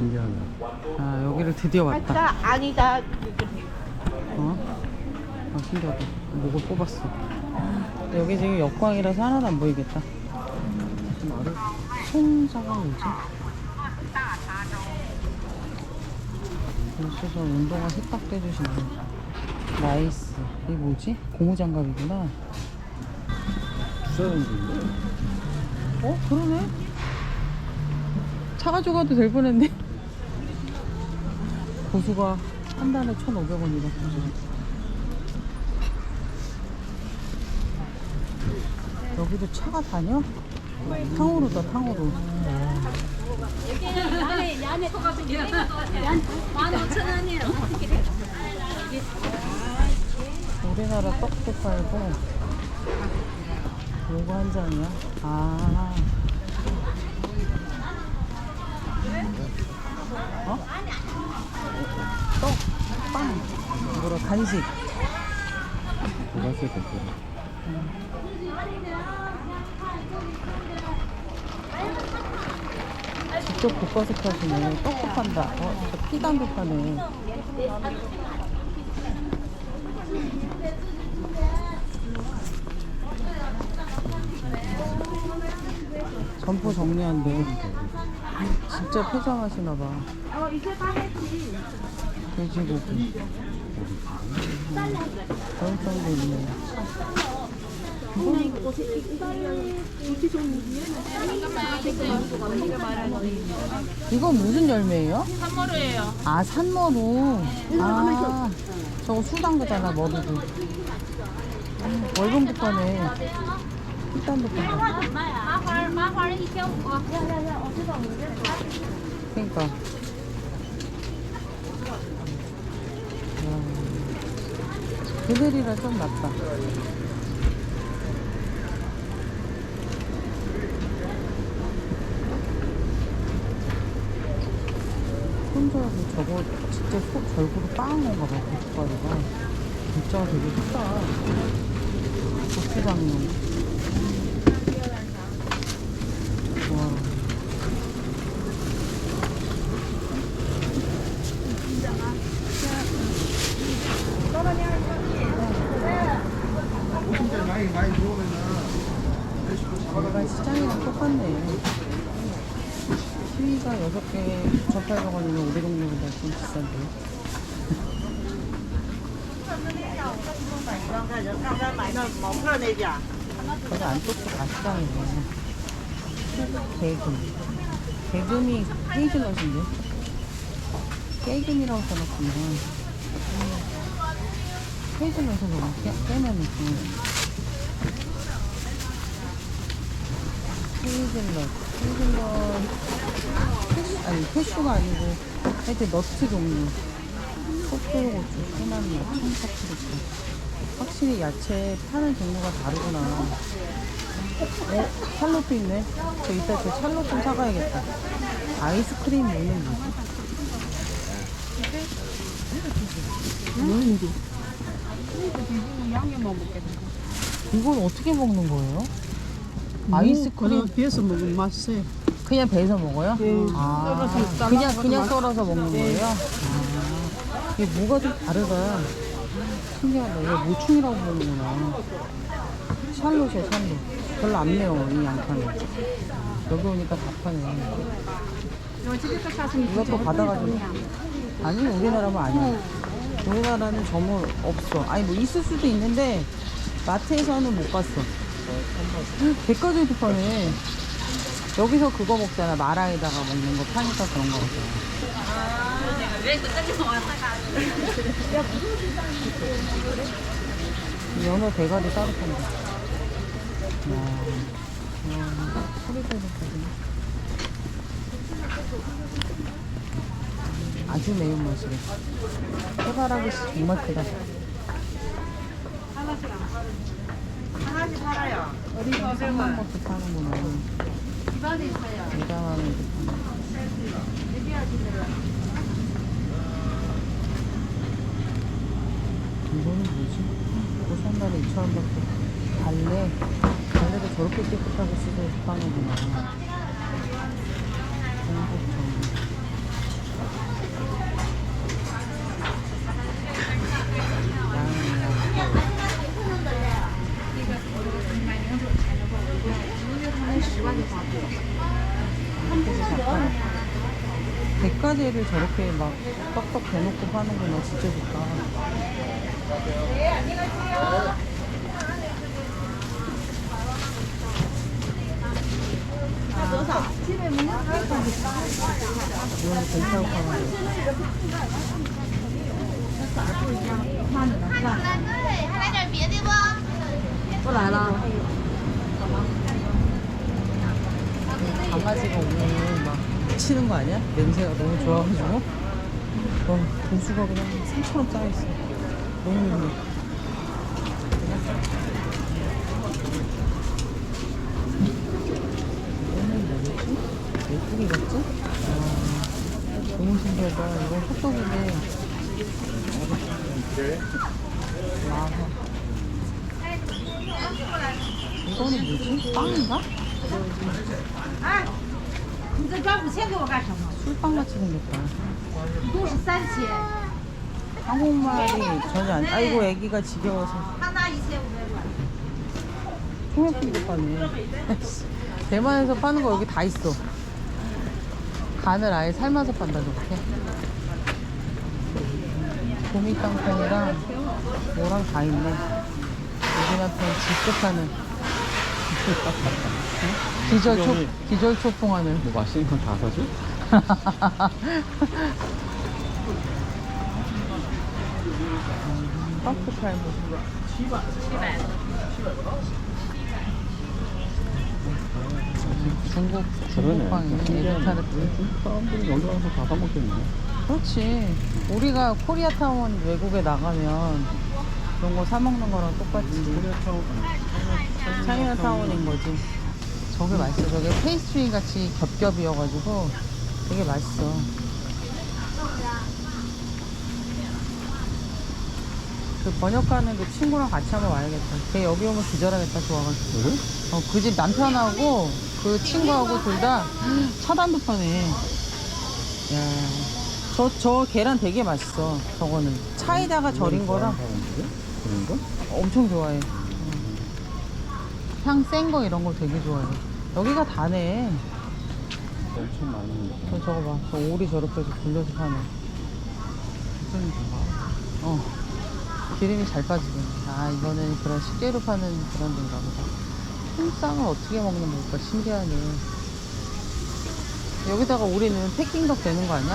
신기하다. 아 여기를 드디어 왔다. 아니다 아니다 어? 아 신기하다. 목을 뽑았어. 여기 지금 역광이라서 하나도 안 보이겠다. 송사가 뭐지? 여기서 운동화 세탁도 해주시네. 나이스. 이게 뭐지? 고무장갑이구나. 주사용인데? 어? 그러네? 차 가져가도 될 뻔했네. 고수가 한 달에 1,500원이다. 여기도 차가 다녀? 탕후루다, 탕후루. 우리나라 떡도 팔고, 요거 한 장이야? 아. 어? 떡, 빵, 이거로 간식. 보라색 댓글. 직접 볶아서 파시네. 떡도 판다. 어, 저 피단도 파네. 점포 정리한대. 진짜 폐장하시나 봐. 돼지고기. 저장도 있네. 이거 무슨 열매예요? 산모루예요. 아 산모루. 아 저거 수당거잖아 머리도. 아, 월급부터네. 일단부터. 그러니까. 그들이라 좀 낫다. 혼자서 저거 직접 소, 절구로 빻은 건가 봐, 고춧가루가. 진짜 되게 크다. 고추장용. 와. 내가 시장이랑 똑같네. 사과 6개 1,800원이면 500원이면 좀 비싼데요. 거기 안쪽도 아시장이네. 개금. 개금이 헤이즐넛인데? 깨금이라고 써놨구나. 헤이즐넛에서 막 깨, 깨면 그. 헤이즐넛. 헤이즐넛. 캐슈, 아니, 캐슈가 아니고 하여튼 너트 종류. 촛불고추, 소나무, 청파프리카. 확실히 야채 파는 종류가 다르구나. 어? 샬롯도 있네. 저 이따 저 샬롯 좀 사가야겠다. 아이스크림 뭐는 뭐지? 뭐인지? 이건 어떻게 먹는 거예요? 아이스크림 비해서 먹으면 맛있어요 그냥 배서 먹어요? 아, 썰어서 그냥 그냥 맛- 썰어서 먹는 거예요? 아, 이게 뭐가 좀 다르다. 신기하다. 이거 모충이라고 부르는구나. 샬롯이야, 샬롯. 별로 안 매워, 이 양파는. 여기 오니까 다 파네. 이것도 받아가지고. 아니, 우리나라면 아니야. 우리나라는 전혀 없어. 아니, 뭐 있을 수도 있는데, 마트에서는 못 봤어. 백화점도 파네. 여기서 그거 먹잖아. 마라에다가 먹는 거 파니까 그런 거 같아. 연어 대가리 따로 판다. 와, 와, 소리 들렸거든. 아주 매운맛이래. 해바라기 씨 정말 크다. 하나씩 팔아요. 어디서 한 것도 파는구나. 대단하게 파네. 이거는 뭐지? 고산달에 2,000원 밖에 달래? 달래도 저렇게 깨끗하게 씻어서 파는구나. 전복전 불가제를 저렇게 막 떡떡 대놓고 파는구나. 진짜 좋다. 이거는 괜찮을 것 같아요. 강아지가 오늘 막 미치는 거 아니야? 냄새가 너무 좋아가지고. 와, 도수가 그냥 산처럼 쌓여있어. 너무 좋네. 예쁘게 익었지? 와, 너무 신기하다. 이거 호떡인데. 와. 이거는 뭐지? 빵인가? 你这转五千给我干什么？ 술빵같이 생겼다. 都是三千， 한국말이 전혀 안, 아이고 애기가 지겨워서. 他拿一千五百块。 통역기도 파네. 대만에서 파는 거 여기 다 있어. 간을 아예 삶아서 판다, 저렇게. 도미 땅콩이랑 뭐랑 다 있네. 여기한테는 직접 하는. 기절 초, 기절 초풍하는. 뭐 맛있는 건 다 사줘? 떡도 팔고. 중국, 중국 빵이네. 에르타르트. 중국 사람들이 여기 와서 다 사먹겠네. 그렇지. 우리가 코리아 타운 외국에 나가면 이런 거 사 먹는 거랑 똑같지. 코리아 타운, 차이나 타운인 거지. 저게 맛있어. 저게 페이스트리 같이 겹겹이어가지고 되게 맛있어. 그 번역하는 그 친구랑 같이 한번 와야겠다. 걔 여기 오면 기절하겠다, 좋아가지고. 그래? 어, 그 집 남편하고 그 친구하고 둘 다 차단도 파네. 야, 저, 저 계란 되게 맛있어. 저거는. 차에다가 절인 거랑 그런 거? 엄청 좋아해. 향 센 거 이런 거 되게 좋아해. 여기가 다네. 엄청 많이. 저, 저거 봐. 저 오리 저렇게 해서 굴려서 파네. 무슨 어. 기름이 잘 빠지네. 아, 이거는 그런 식재료 파는 그런 데인가 보다. 통쌍을 어떻게 먹는 걸까? 신기하네. 여기다가 우리는 패킹덕 되는 거 아니야?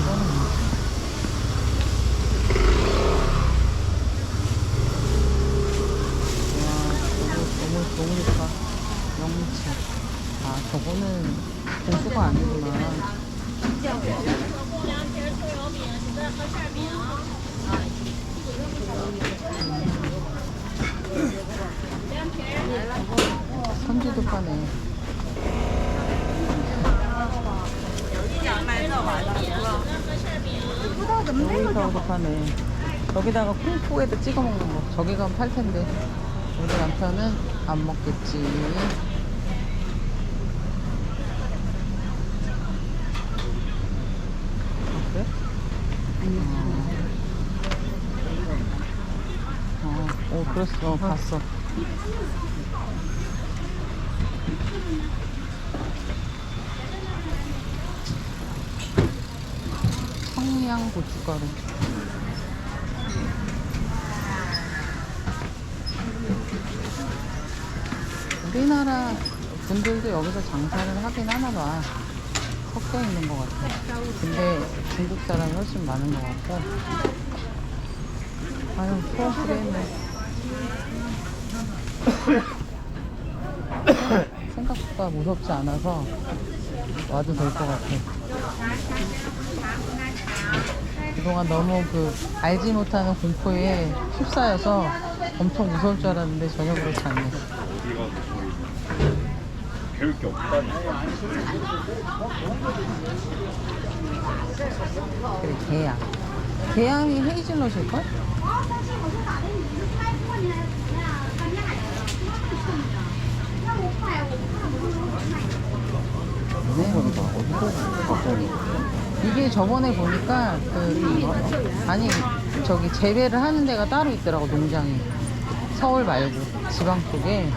이거는 뭐지? 와, 저거 너무, 너무 좋다. 영무치. 아, 저거는 고수가 아니구나. 선지도 파네. 여기다가도 파네. 여기다가 콩국에다 찍어 먹는 거. 저기 가면 팔 텐데. 우리 남편은 안 먹겠지. 아, 그래? 어, 어, 그랬어. 어, 봤어. 청양 고춧가루. 우리나라 분들도 여기서 장사를 하긴 하나 봐. 섞여 있는 것 같아. 근데 중국 사람이 훨씬 많은 것 같고. 아유, 소화수리 했네. 생각보다 무섭지 않아서 와도 될 것 같아. 그동안 너무 그 알지 못하는 공포에 휩싸여서 엄청 무서울 줄 알았는데 전혀 그렇지 않네. 배울 게 없다니. 그래, 개양. 개양이 헤이즐넛일걸? 거야? 이게 저번에 보니까 그 아니 저기 재배를 하는 데가 따로 있더라고 농장이 서울 말고 지방 쪽에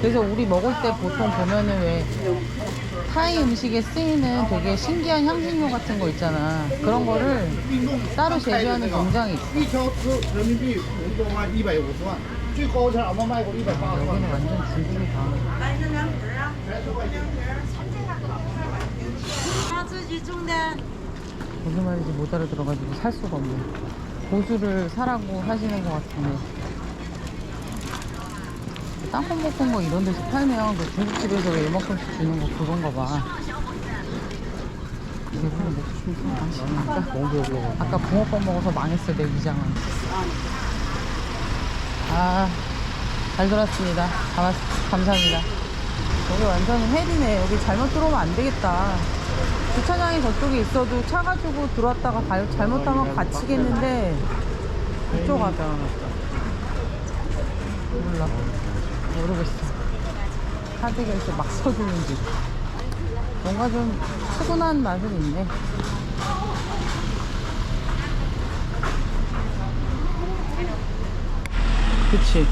그래서 우리 먹을 때 보통 보면은 왜 타이 음식에 쓰이는 되게 신기한 향신료 같은 거 있잖아. 그런 거를 따로 제조하는 공장이 있어. 一条值人民币五十多万，一百五十万，最高价俺们卖过一百八十万 여기는 。 완전 중국이다. 他自己种的。 무슨 말인지 못 알아들어가지고 살 수가 없네. 고수를 사라고 하시는 것 같은데. 땅콩 볶은 거 이런 데서 팔면 그 중국집에서 왜 이만큼씩 주는 거 그건가 봐. 이게 그냥 먹고 싶은 거 맛있으니까. 아까 붕어빵 먹어서 망했어, 내 위장은. 아, 잘 돌았습니다. 감사, 감사합니다. 여기 완전 헬이네. 여기 잘못 들어오면 안 되겠다. 주차장이 저쪽에 있어도 차 가지고 들어왔다가 가- 잘못하면 갇히겠는데 이쪽 가자. 몰라. 모르겠어. 카드 결제 막 서주는 집. 뭔가 좀 푸근한 맛은 있네. 그치.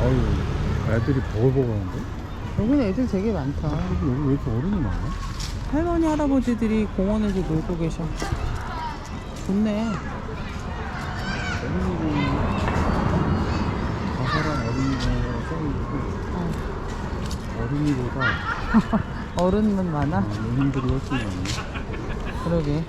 아유, 애들이 버글버글한데? 여기는 애들 되게 많다. 여기, 여기 왜 이렇게 어른이 많아? 할머니 할아버지들이 공원에서 놀고 계셔. 좋네. 어린이는 자살한 어린이가 써있고 어. 어린이보다 어른만 많아. 노인들이 훨씬 많네. 그러게.